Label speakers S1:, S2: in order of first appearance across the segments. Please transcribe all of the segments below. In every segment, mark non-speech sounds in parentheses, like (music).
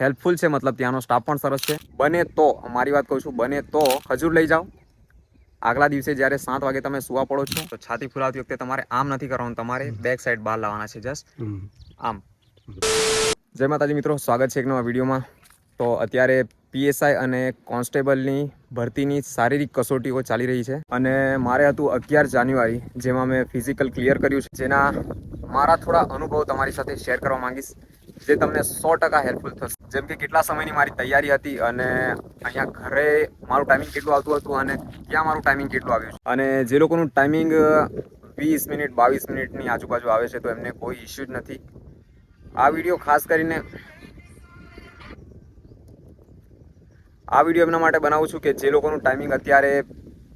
S1: Helpful છે મતલબ ત્યાંનો સ્ટાફ પણ સરસ છે. બને તો મારી વાત કહું છું બને તો ખજૂર લઈ જાઓ. આગલા દિવસે જ્યારે સાત વાગે તમે સુવા પડો છો તો છાતી ફુલાવતી વખતે તમારે આમ નથી કરવાનું તમારે બેક સાઈડ બહાર લાવવાના છે જસ્ટ આમ. જય માતાજી મિત્રો સ્વાગત છે એક નવા વિડીયોમાં. તો અત્યારે પીએસઆઈ અને કોન્સ્ટેબલની ભરતીની શારીરિક કસોટીઓ ચાલી રહી છે. અને મારે હતું અગિયાર જાન્યુઆરી જેમાં મેં ફિઝિકલ ક્લિયર કર્યું છે. જેના મારા થોડા અનુભવ તમારી સાથે શેર કરવા માંગીશ જે તમને સો ટકા હેલ્પફુલ થશે. જેમ કે કેટલા સમયની મારી તૈયારી હતી અને અહીંયા ઘરે મારું ટાઈમિંગ કેટલું આવતું હતું અને ત્યાં મારું ટાઈમિંગ કેટલું આવ્યું અને જે લોકોનું ટાઈમિંગ વીસ મિનિટ, બાવીસ મિનિટની આજુબાજુ આવે છે તો એમને કોઈ ઇશ્યુ જ નથી. આ વીડિયો ખાસ કરીને આ વીડિયો એમના માટે બનાવું છું કે જે લોકોનું ટાઈમિંગ અત્યારે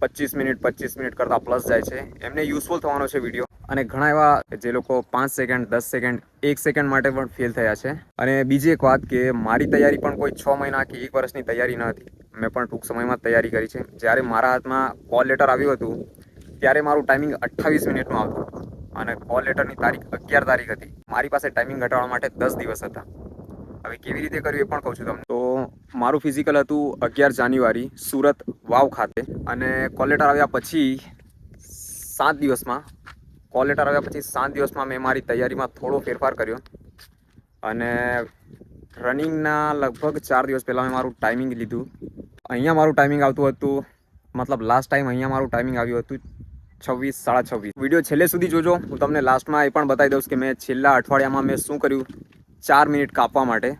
S1: પચીસ મિનિટ પચીસ મિનિટ કરતાં પ્લસ જાય છે. એમને યુઝફુલ થવાનો છે વીડિયો અને ઘણા એવા જે લોકો પાંચ સેકન્ડ દસ સેકન્ડ એક સેકન્ડ માટે પણ ફેલ થયા છે. અને બીજી એક વાત કે મારી તૈયારી પણ કોઈ છ મહિના કે એક વર્ષની તૈયારી ન હતી. મેં પણ ટૂંક સમયમાં તૈયારી કરી છે. જ્યારે મારા હાથમાં કોલ લેટર આવ્યું હતું, ત્યારે મારું ટાઈમિંગ અઠ્ઠાવીસ મિનિટનું આવતું અને કોલ લેટરની તારીખ અગિયાર તારીખ હતી. મારી પાસે ટાઈમિંગ ઘટાડવા માટે દસ દિવસ હતા. હવે કેવી રીતે કર્યું એ પણ કહું છું તમને. તો મારું ફિઝિકલ હતું અગિયાર જાન્યુઆરી, સુરત વાવ ખાતે. અને કોલ લેટર આવ્યા પછી સાત દિવસમાં કોલ લેટર આવ્યા પછી સાત દિવસમાં મેં મારી તૈયારીમાં થોડો ફેરફાર કર્યો. અને રનિંગના લગભગ ચાર દિવસ પહેલાં મેં મારું ટાઈમિંગ લીધું. અહીંયા મારું ટાઈમિંગ આવતું હતું, મતલબ લાસ્ટ ટાઈમ અહીંયા મારું ટાઈમિંગ આવ્યું હતું છવ્વીસ, સાડા છવ્વીસ. વીડિયો છેલ્લે સુધી જોજો. હું તમને લાસ્ટમાં એ પણ બતાવી દઉં કે મેં છેલ્લા અઠવાડિયામાં મેં શું કર્યું? ચાર મિનિટ કાપવા માટે.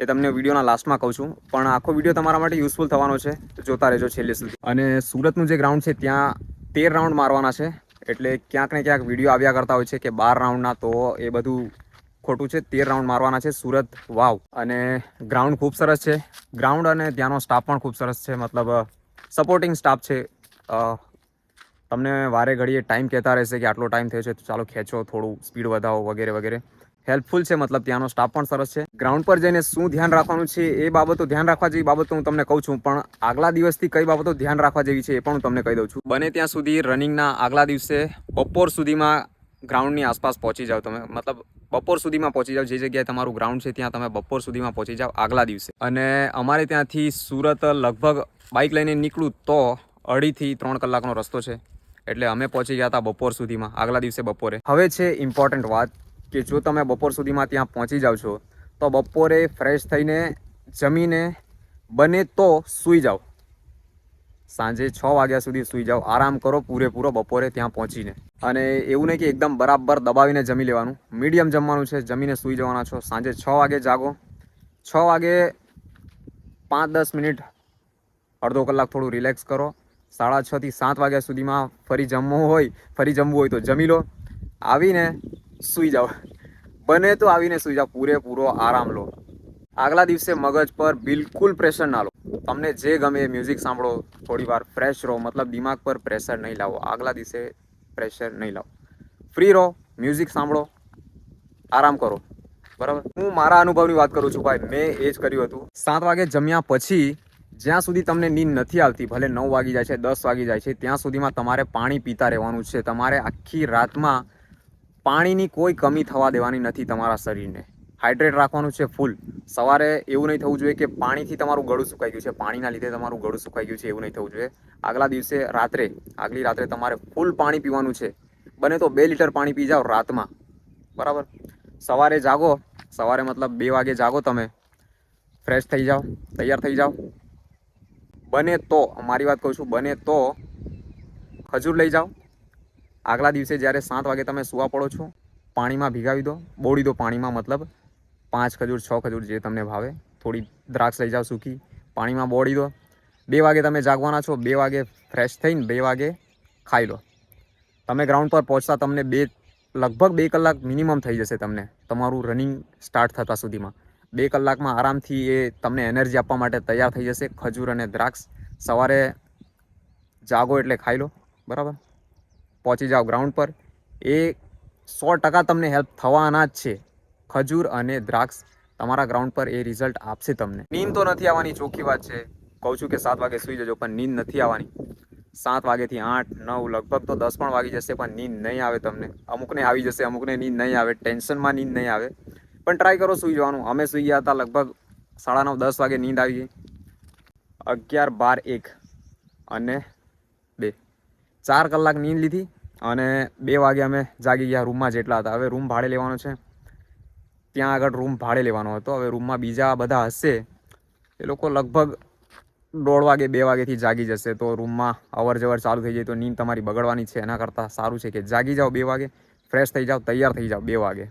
S1: એ તમને વિડીયોના લાસ્ટમાં કહું છું. પણ આખો વીડિયો તમારા માટે યુઝફુલ થવાનો છે. તો જોતા રહેજો છેલ્લે સુધી. અને સુરતનું જે ગ્રાઉન્ડ છે, ત્યાં તેર રાઉન્ડ મારવાના છે. એટલે ક્યાંક ને ક્યાંક વીડિયો આવ્યા કરતા હોય છે કે બાર રાઉન્ડના તો એ બધું ખોટું છે. તેર રાઉન્ડ મારવાના છે સુરત. વાવ. અને ગ્રાઉન્ડ ખૂબ સરસ છે. ગ્રાઉન્ડ અને ત્યાંનો સ્ટાફ પણ ખૂબ સરસ છે. મતલબ સપોર્ટિંગ સ્ટાફ છે. તમને વારે ઘડીએ ટાઈમ કહેતા રહેશે કે આટલો ટાઈમ થયો છે, તો ચાલો ખેંચો, થોડું સ્પીડ વધાવો, વગેરે વગેરે. હેલ્પફુલ છે, મતલબ ત્યાંનો સ્ટાફ પણ સરસ છે. ગ્રાઉન્ડ પર જઈને શું ધ્યાન રાખવાનું છે, એ બાબતો ધ્યાન રાખવા જેવી બાબતો હું તમને કહું છું, પણ આગલા દિવસથી કઈ બાબતો ધ્યાન રાખવા જેવી છે એ પણ હું તમને કહી દઉં છું. બને ત્યાં સુધી રનિંગના આગલા દિવસે બપોર સુધીમાં ગ્રાઉન્ડની આસપાસ પહોંચી જાઓ તમે. મતલબ બપોર સુધીમાં પહોંચી જાઓ, જે જગ્યાએ તમારું ગ્રાઉન્ડ છે ત્યાં તમે બપોર સુધીમાં પહોંચી જાઓ આગલા દિવસે. અને અમારે ત્યાંથી સુરત લગભગ બાઇક લઈને નીકળું તો અઢીથી ત્રણ કલાકનો રસ્તો છે. એટલે અમે પહોંચી ગયા હતા બપોર સુધીમાં, આગલા દિવસે બપોરે. હવે છે ઇમ્પોર્ટન્ટ વાત કે જો તમે બપોર સુધીમાં ત્યાં પહોંચી જાઓ છો, તો બપોરે ફ્રેશ થઈને જમીને બને તો સૂઈ જાઓ. સાંજે છ વાગ્યા સુધી સૂઈ જાઓ. આરામ કરો પૂરેપૂરો બપોરે ત્યાં પહોંચીને. અને એવું નહીં કે એકદમ બરાબર દબાવીને જમી લેવાનું. મીડિયમ જમવાનું છે, જમીને સૂઈ જવાના છો. સાંજે છ વાગે જાગો. છ વાગે પાંચ દસ મિનિટ, અડધો કલાક થોડું રિલેક્સ કરો. સાડા છથી સાત વાગ્યા સુધીમાં ફરી જમવું હોય, ફરી જમવું હોય તો જમી લો. આવીને સૂઈ જાઓ. બને તો આવીને સૂઈ જાઓ, પૂરેપૂરો આરામ લો. આગલા દિવસે મગજ પર બિલકુલ પ્રેશર ના લો. તમને જે ગમે એ મ્યુઝિક સાંભળો, થોડી વાર ફ્રેશ રહો, મતલબ દિમાગ પર પ્રેશર નહીં લાવો. આગલા દિવસે પ્રેશર નહીં લાવો. ફ્રી રહો મ્યુઝિક સાંભળો, આરામ કરો. બરાબર? હું મારા અનુભવની વાત કરું છું ભાઈ, મેં એ જ કર્યું હતું. સાત વાગે જમ્યા પછી, જ્યાં સુધી તમને નીંદ નથી આવતી, ભલે નવ વાગી જાય છે, દસ વાગી જાય છે, ત્યાં સુધીમાં તમારે પાણી પીતા રહેવાનું છે. તમારે આખી રાતમાં પાણીની કોઈ કમી થવા દેવાની નથી તમારા શરીરને. હાઇડ્રેટ રાખવાનું છે ફૂલ સવારે એવું નહીં થવું જોઈએ કે પાણીથી તમારું ગળું સુકાઈ ગયું છે. પાણીના લીધે તમારું ગળું સુકાઈ ગયું છે એવું નહીં થવું જોઈએ. આગલા દિવસે રાત્રે, આગલી રાત્રે તમારે ફૂલ પાણી પીવાનું છે. બને તો બે લીટર પાણી પી જાઓ રાતમાં. બરાબર? સવારે જાગો. સવારે મતલબ બે વાગે જાગો તમે. ફ્રેશ થઈ જાઓ. તૈયાર થઈ જાઓ. બને તો, મારી વાત કહું છું, બને તો ખજૂર લઈ જાઓ. આગલા દિવસે જ્યારે સાત વાગે તમે સુવા પડો છો, પાણીમાં ભીગાવી દો, બોળી દો પાણીમાં મતલબ પાંચ ખજૂર, છ ખજૂર જે તમને ભાવે, થોડી દ્રાક્ષ લઈ જાઓ સૂકી, પાણીમાં બોળી દો. બે વાગે તમે જાગવાના છો, બે વાગે ફ્રેશ થઈને બે વાગે ખાઈ લો. તમે ગ્રાઉન્ડ પર પહોંચતા તમને બે, લગભગ બે કલાક મિનિમમ થઈ જશે તમને, તમારું રનિંગ સ્ટાર્ટ થતા સુધીમાં. બે કલાકમાં આરામથી એ તમને એનર્જી આપવા માટે તૈયાર થઈ જશે, ખજૂર અને દ્રાક્ષ. સવારે જાગો એટલે ખાઈ લો, બરાબર? પહોંચી જાઓ ગ્રાઉન્ડ પર. એ સો ટકા તમને હેલ્પ થવાના જ છે. ખજૂર અને દ્રાક્ષ તમારા ગ્રાઉન્ડ પર એ રિઝલ્ટ આપશે તમને. નીંદ તો નથી આવવાની, ચોખ્ખી વાત છે. કહું છું કે સાત વાગે સૂઈ જજો, પણ નીંદ નથી આવવાની. સાત વાગ્યાથી આઠ, નવ, લગભગ તો દસ પણ વાગી જશે, પણ નીંદ નહીં આવે તમને. અમુકને આવી જશે, અમુકને નીંદ નહીં આવે, ટેન્શનમાં નીંદ નહીં આવે. પણ ટ્રાય કરો સૂઈ જવાનું. અમે સૂઈ ગયા હતા લગભગ સાડા નવ, દસ વાગે નીંદ આવી ગઈ. અગિયાર બાર એક. અને ચાર કલાક નીંદ લીધી અને બે વાગે અમે જાગી ગયા રૂમમાં જેટલા હતા. હવે રૂમ ભાડે લેવાનો છે. ત્યાં આગળ રૂમ ભાડે લેવાનો હતો. હવે રૂમમાં બીજા બધા હશે. એ લોકો લગભગ દોઢ વાગે, બે વાગેથી જાગી જશે. તો રૂમમાં અવર જવર ચાલુ થઈ જાય તો નીંદ તમારી બગડવાની છે. એના કરતાં સારું છે કે જાગી જાઓ બે વાગે, ફ્રેશ થઈ જાઓ, તૈયાર થઈ જાઓ બે વાગે.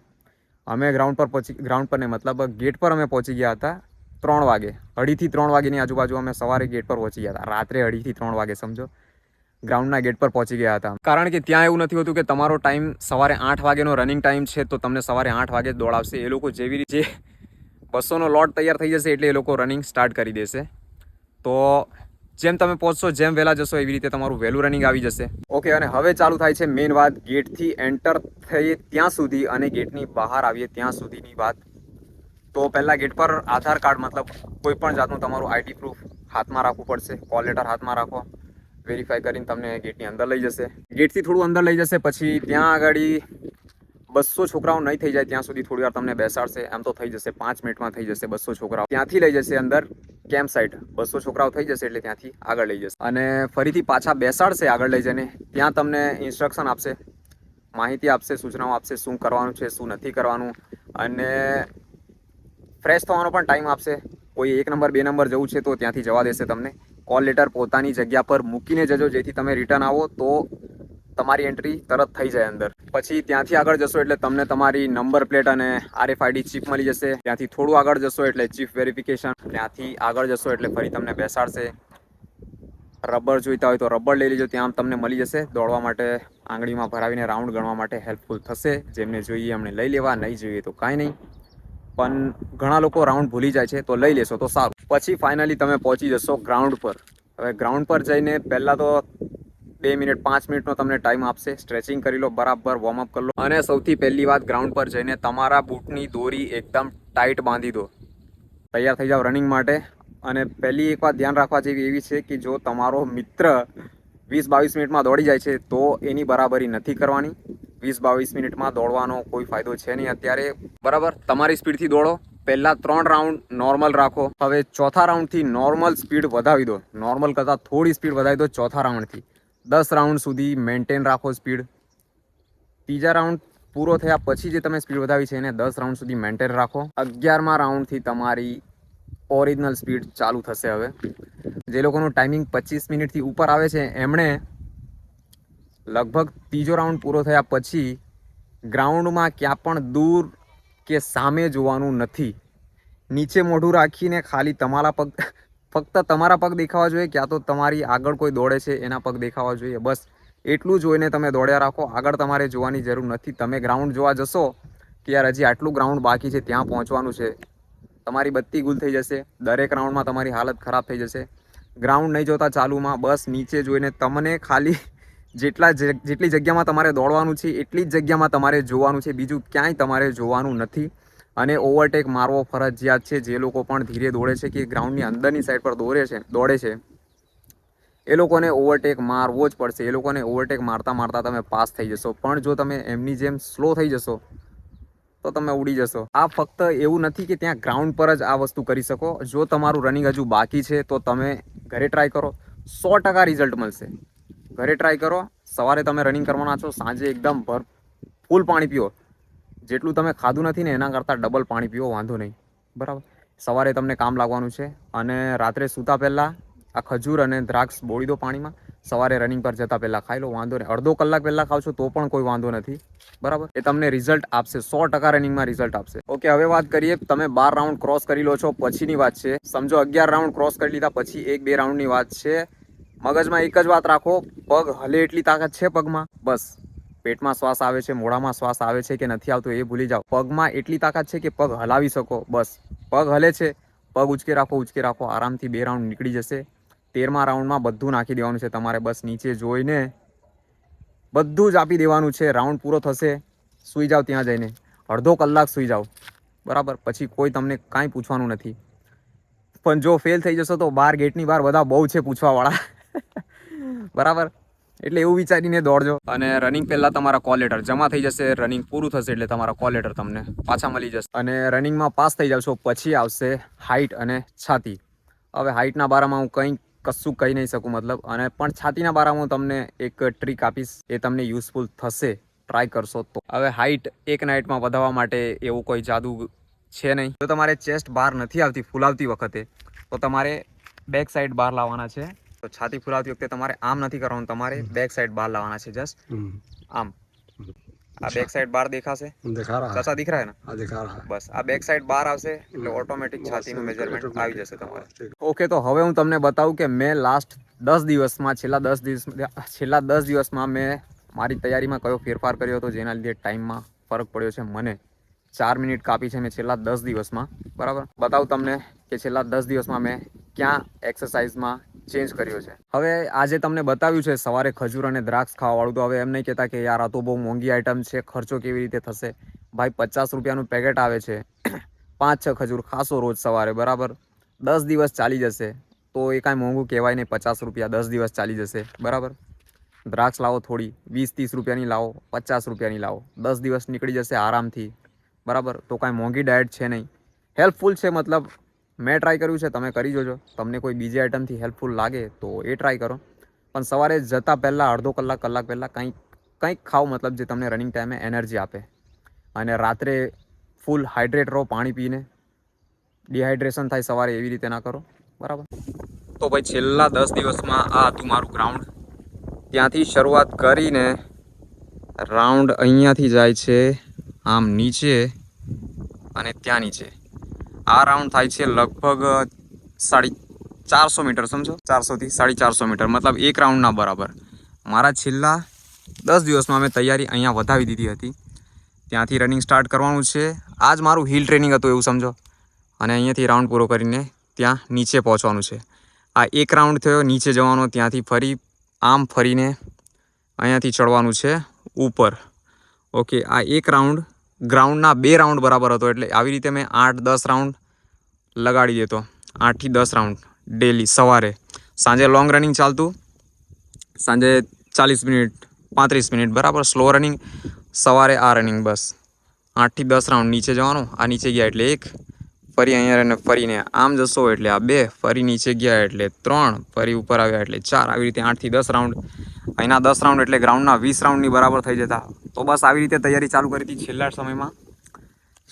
S1: અમે ગ્રાઉન્ડ પર પહોંચી ગ્રાઉન્ડ પર ને મતલબ ગેટ પર અમે પહોંચી ગયા હતા ત્રણ વાગે. અઢીથી ત્રણ વાગેની આજુબાજુ અમે સવારે ગેટ પર પહોંચી ગયા હતા. રાત્રે અઢીથી ત્રણ વાગે, સમજો. ગ્રાઉન્ડના ગેટ પર પહોંચી ગયા હતા. કારણ કે ત્યાં એવું નથી હોતું કે તમારો ટાઈમ સવારે આઠ વાગ્યાનો રનિંગ ટાઈમ છે તો તમને સવારે આઠ વાગે દોડાવશે. એ લોકો જેવી રીતે બસોનો લોટ તૈયાર થઈ જશે એટલે એ લોકો રનિંગ સ્ટાર્ટ કરી દેશે. તો જેમ તમે પહોંચશો, જેમ વહેલા જશો, એવી રીતે તમારું વહેલું રનિંગ આવી જશે. ઓકે અને હવે ચાલુ થાય છે મેઇન વાત. ગેટથી એન્ટર થઈએ ત્યાં સુધી અને ગેટની બહાર આવીએ ત્યાં સુધીની વાત. તો પહેલાં ગેટ પર આધાર કાર્ડ, મતલબ કોઈ પણ જાતનું તમારું આઈડી પ્રૂફ હાથમાં રાખવું પડશે. કોલ લેટર હાથમાં રાખો. વેરીફાઈ કરીને તમને ગેટની અંદર લઈ જશે. ગેટથી થોડું અંદર લઈ જશે, પછી ત્યાં આગળ બસો છોકરાઓ નહીં થઈ જાય, ત્યાં સુધી થોડી વાર તમને બેસાડશે. એમ તો થઈ જશે, પાંચ મિનિટમાં થઈ જશે બસો છોકરાઓ. ત્યાંથી લઈ જશે અંદર કેમ્પ સાઇટ બસો છોકરાઓ થઈ જશે એટલે ત્યાંથી આગળ લઈ જશે. અને ફરીથી પાછા બેસાડશે આગળ લઈ જઈને. ત્યાં તમને ઇન્સ્ટ્રક્શન આપશે, માહિતી આપશે, સૂચનાઓ આપશે, શું કરવાનું છે, શું નથી કરવાનું. અને ફ્રેશ થવાનો પણ ટાઈમ આપશે. કોઈ એક નંબર બે નંબર જવું છે તો ત્યાંથી જવા દેશે તમને. કોલ લેટર પોતાની જગ્યા પર મૂકીને જજો, જેથી તમે રિટર્ન આવો તો તમારી એન્ટ્રી તરત થઈ જાય અંદર. પછી ત્યાંથી આગળ જશો એટલે તમને તમારી નંબર પ્લેટ અને આરએફઆઈડી ચીપ મળી જશે. ત્યાંથી થોડું આગળ જશો એટલે ચીફ વેરિફિકેશન ત્યાંથી આગળ જશો એટલે ફરી તમને બેસાડશે. રબર જોઈતા હોય તો રબર લઈ લેજો, ત્યાં તમને મળી જશે. દોડવા માટે આંગળીમાં ભરાવીને રાઉન્ડ ગણવા માટે હેલ્પફુલ થશે. જેમને જોઈએ એમને લઈ લેવા, નહીં જોઈએ તો કાંઈ નહીં. પણ ઘણા લોકો રાઉન્ડ ભૂલી જાય છે, તો લઈ લેશો, તો સારું. પછી ફાઇનલી તમે પહોંચી જશો ગ્રાઉન્ડ પર. હવે ગ્રાઉન્ડ પર જઈને પહેલાં તો બે મિનિટ, પાંચ મિનિટનો તમને ટાઈમ આપશે. સ્ટ્રેચિંગ કરી લો, બરાબર વોર્મઅપ કરી લો. અને સૌથી પહેલી વાત ગ્રાઉન્ડ પર જઈને તમારા બૂટની દોરી એકદમ ટાઈટ બાંધી દો. તૈયાર થઈ જાઓ રનિંગ માટે. અને પહેલી એક વાત ધ્યાન રાખવા જેવી એવી છે કે જો તમારો મિત્ર વીસ બાવીસ મિનિટમાં દોડી જાય છે, તો એની બરાબરી નથી કરવાની. વીસ બાવીસ મિનિટમાં દોડવાનો કોઈ ફાયદો છે નહીં અત્યારે. બરાબર? તમારી સ્પીડથી દોડો. પહેલાં ત્રણ રાઉન્ડ નોર્મલ રાખો. હવે ચોથા રાઉન્ડથી નોર્મલ સ્પીડ વધાવી દો. નોર્મલ કરતાં થોડી સ્પીડ વધાવી દો ચોથા રાઉન્ડથી. દસ રાઉન્ડ સુધી મેન્ટેન રાખો સ્પીડ. ત્રીજા રાઉન્ડ પૂરો થયા પછી જે તમે સ્પીડ વધાવી છે, એને દસ રાઉન્ડ સુધી મેન્ટેન રાખો. અગિયારમા રાઉન્ડથી તમારી ઓરિજિનલ સ્પીડ ચાલુ થશે હવે. જે લોકોનું ટાઈમિંગ પચીસ મિનિટથી ઉપર આવે છે, એમણે લગભગ ત્રીજો રાઉન્ડ પૂરો થયા પછી ગ્રાઉન્ડમાં ક્યાં પણ દૂર કે સામે જોવાનું નથી. નીચે મોઢું રાખીને ખાલી તમારા પગ, ફક્ત તમારા પગ દેખાવા જોઈએ, ક્યાં તો તમારી આગળ કોઈ દોડે છે, એના પગ દેખાવા જોઈએ. બસ, એટલું જોઈને તમે દોડ્યા રાખો. આગળ તમારે જોવાની જરૂર નથી. તમે ગ્રાઉન્ડ જોવા જશો કે યાર હજી આટલું ગ્રાઉન્ડ બાકી છે, ત્યાં પહોંચવાનું છે. તમારી બત્તી ગુલ થઈ જશે, દરેક રાઉન્ડમાં તમારી હાલત ખરાબ થઈ જશે. ગ્રાઉન્ડ નહીં જોતા ચાલુમાં, બસ નીચે જોઈને તમને ખાલી જેટલા જેટલી જગ્યામાં તમારે દોડવાનું છે, એટલી જ જગ્યામાં તમારે જોવાનું છે. બીજું ક્યાંય તમારે જોવાનું નથી. અને ઓવરટેક મારવો ફરજિયાત છે. જે લોકો પણ ધીરે દોડે છે કે ગ્રાઉન્ડની અંદરની સાઈડ પર દોડે છે દોડે છે, એ લોકોને ઓવરટેક મારવો જ પડશે. એ લોકોને ઓવરટેક મારતા મારતા તમે પાસ થઈ જશો. પણ જો તમે એમની જેમ સ્લો થઈ જશો તો તમે ઉડી જશો. આ ફક્ત એવું નથી કે ત્યાં ગ્રાઉન્ડ પર જ આ વસ્તુ કરી શકો. જો તમારું રનિંગ હજુ બાકી છે, તો તમે ઘરે ટ્રાય કરો. સો ટકા રિઝલ્ટ મળશે. ઘરે ટ્રાય કરો. સવારે તમે રનિંગ કરવાના છો, સાંજે એકદમ ભર ફૂલ પાણી પીઓ. જેટલું તમે ખાધું નથી ને એના કરતાં ડબલ પાણી પીવો વાંધો નહીં. બરાબર? સવારે તમને કામ લાગવાનું છે અને રાત્રે સૂતા પહેલાં આ ખજૂર અને દ્રાક્ષ બોળી દો પાણીમાં. સવારે રનિંગ પર જતાં પહેલાં ખાઈ લો, વાંધો નહીં. અડધો કલાક પહેલાં ખાવ છો તો પણ કોઈ વાંધો નથી. બરાબર? એ તમને રિઝલ્ટ આપશે. સો ટકા રનિંગમાં રિઝલ્ટ આપશે. ઓકે હવે વાત કરીએ તમે બાર રાઉન્ડ ક્રોસ કરી લો છો. પછીની વાત છે. સમજો અગિયાર રાઉન્ડ ક્રોસ કરી લીધા, પછી એક બે રાઉન્ડની વાત છે. મગજમાં એક જ વાત રાખો. પગ હલે એટલી તાકાત છે પગમાં? બસ. પેટમાં શ્વાસ આવે છે, મોઢામાં શ્વાસ આવે છે કે નથી આવતો એ ભૂલી જાઓ. પગમાં એટલી તાકાત છે કે પગ હલાવી શકો. બસ. પગ હલે છે. પગ ઉચકે રાખો ઉચકે રાખો. આરામથી બે રાઉન્ડ નીકળી જશે. તેરમા રાઉન્ડમાં બધું નાખી દેવાનું છે. તમારે બસ નીચે જોઈને બધું જ આપી દેવાનું છે. રાઉન્ડ પૂરો થશે. સૂઈ જાઓ ત્યાં જઈને. અડધો કલાક સૂઈ જાઓ. બરાબર? પછી કોઈ તમને કાંઈ પૂછવાનું નથી. પણ જો ફેલ થઈ જશો તો બાર ગેટની બહાર બધા બહુ છે પૂછવાવાળા. (laughs) બરાબર? એટલે એવું વિચારીને દોડજો. અને રનિંગ પહેલાં તમારા કોલ લેટર જમા થઈ જશે. રનિંગ પૂરું થશે એટલે તમારા કોલ લેટર તમને પાછા મળી જશે. અને રનિંગમાં પાસ થઈ જાવ છો પછી આવશે હાઇટ અને છાતી. હવે હાઇટના બારામાં હું કંઈ કશું કહી નહીં શકું મતલબ. અને પણ છાતીના બારામાં હું તમને એક ટ્રીક આપીશ. એ તમને યુઝફુલ થશે. ટ્રાય કરશો તો. હવે હાઇટ એક નાઇટમાં વધારવા માટે એવું કોઈ જાદુ છે નહીં. જો તમારે ચેસ્ટ બહાર નથી આવતી ફૂલાવતી વખતે તો તમારે બેક સાઈડ બહાર લાવવાના છે. તો છાતી ફૂલાવતી વખતે તમારે આમ નથી કરવાનું. તમારે બેક સાઇડ બહાર લાવવાના છે. જસ્ટ આમ. આ બેક સાઈડ બહાર દેખાશે
S2: दिखा रहा है
S1: કસા દીખ રહા હે ના
S2: हाँ दिखा रहा है
S1: બસ આ બેક સાઈડ બહાર આવશે એટલે ઓટોમેટિક છાતીનું મેજરમેન્ટ આવી જશે તમારે
S2: ठीक
S1: ઓકે તો હવે હું તમને બતાવું કે મેં લાસ્ટ દસ દિવસમાં છેલ્લા દસ દિવસ છેલ્લા દસ દિવસમાં મેં મારી તૈયારીમાં કયો ફેરફાર કર્યો હતો જેના લીધે ટાઈમમાં ફરક પડ્યો છે મને ચાર મિનિટ કાપી છે મેં છેલ્લા દસ દિવસમાં બરાબર બતાવું તમને કે છેલ્લા દસ દિવસમાં મેં ક્યાં એક્સરસાઇઝમાં ચેન્જ કર્યો છે. હવે આજે તમને બતાવ્યું છે સવારે ખજૂર અને દ્રાક્ષ ખાવાવાળું. તો હવે એમ નહીં કહેતા કે યાર આ તો બહુ મોંઘી આઈટમ છે, ખર્ચો કેવી રીતે થશે? ભાઈ, પચાસ રૂપિયાનું પેકેટ આવે છે. (clears throat) પાંચ છ ખજૂર ખાશો રોજ સવારે, બરાબર? દસ દિવસ ચાલી જશે. તો એ કાંઈ મોંઘું કહેવાય નહીં, પચાસ રૂપિયા દસ દિવસ ચાલી જશે, બરાબર? દ્રાક્ષ લાવો થોડી, વીસ ત્રીસ રૂપિયાની લાવો, પચાસ રૂપિયાની લાવો. દસ દિવસ નીકળી જશે આરામથી, બરાબર? તો કાંઈ મોંઘી ડાયટ છે નહીં. હેલ્પફુલ છે, મતલબ મેં ટ્રાય કર્યું છે, તમે કરી જોજો. તમને કોઈ બીજી આઈટમથી હેલ્પફુલ લાગે તો એ ટ્રાય કરો. પણ સવારે જતાં પહેલાં અડધો કલાક કલાક પહેલાં કંઈક કંઈક ખાઓ, મતલબ જે તમને રનિંગ ટાઈમે એનર્જી આપે. અને રાત્રે ફૂલ હાઇડ્રેટ રહો પાણી પીને. ડિહાઇડ્રેશન થાય સવારે એવી રીતે ના કરો. બરાબર? તો ભાઈ છેલ્લા દસ દિવસમાં આ હતું મારું ગ્રાઉન્ડ ત્યાંથી શરૂઆત કરીને રાઉન્ડ અહીંયાથી જાય છે, આમ નીચે અને ત્યાં નીચે. આ રાઉન્ડ થાય છે લગભગ સાડી ચારસો મીટર, સમજો? ચારસોથી સાડી ચારસો મીટર, મતલબ એક રાઉન્ડના બરાબર. મારા છેલ્લા દસ દિવસમાં મેં તૈયારી અહીંયા વધાવી દીધી હતી. ત્યાંથી રનિંગ સ્ટાર્ટ કરવાનું છે. આ જ મારું હિલ ટ્રેનિંગ હતું એવું, સમજો? અને અહીંયાથી રાઉન્ડ પૂરો કરીને ત્યાં નીચે પહોંચવાનું છે. આ એક રાઉન્ડ થયો, નીચે જવાનો, ત્યાંથી ફરી આમ ફરીને અહીંયાથી ચડવાનું છે, ઉપર. ઓકે આ એક રાઉન્ડ ગ્રાઉન્ડના બે રાઉન્ડ બરાબર હતો એટલે આવી રીતે મેં આઠ દસ રાઉન્ડ લગાડી દેતો આઠથી દસ રાઉન્ડ ડેલી સવારે. સાંજે લોંગ રનિંગ ચાલતું. સાંજે ચાલીસ મિનિટ, પાંત્રીસ મિનિટ, બરાબર? સ્લો રનિંગ સવારે આ રનિંગ બસ. આઠથી દસ રાઉન્ડ નીચે જવાનું. આ નીચે ગયા એટલે એક, ફરી અહીંયા રહીને ફરીને આમ જશો એટલે આ બે, ફરી નીચે ગયા એટલે ત્રણ, ફરી ઉપર આવ્યા એટલે ચાર. આવી રીતે આઠથી દસ રાઉન્ડ અહીંના દસ રાઉન્ડ એટલે ગ્રાઉન્ડના વીસ રાઉન્ડની બરાબર થઈ જતા. તો બસ આવી રીતે તૈયારી ચાલુ કરી હતી છેલ્લા સમયમાં.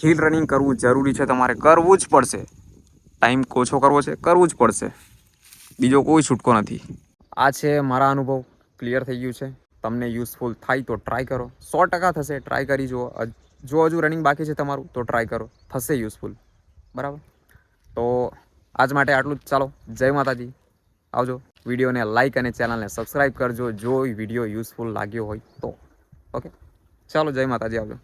S1: હિલ રનિંગ કરવું જરૂરી છે તમારે. કરવું જ પડશે. ટાઈમ ઓછો કરવો છે. કરવું જ પડશે. બીજો કોઈ છૂટકો નથી. આ છે મારા અનુભવ. ક્લિયર થઈ ગયું છે. તમને યુઝફુલ થાય તો ટ્રાય કરો. સો ટકા થશે. ટ્રાય કરી જુઓ. જો હજુ રનિંગ બાકી છે તમારું, તો ટ્રાય કરો. થશે યુઝફુલ બરાબર? તો આજ માટે આટલું જ. ચાલો, જય માતાજી. આવજો. વિડીયોને લાઇક અને ચેનલને સબસ્ક્રાઈબ કરજો જો વીડિયો યુઝફુલ લાગ્યો હોય તો. ઓકે ચાલો જય માતાજી, આવજો.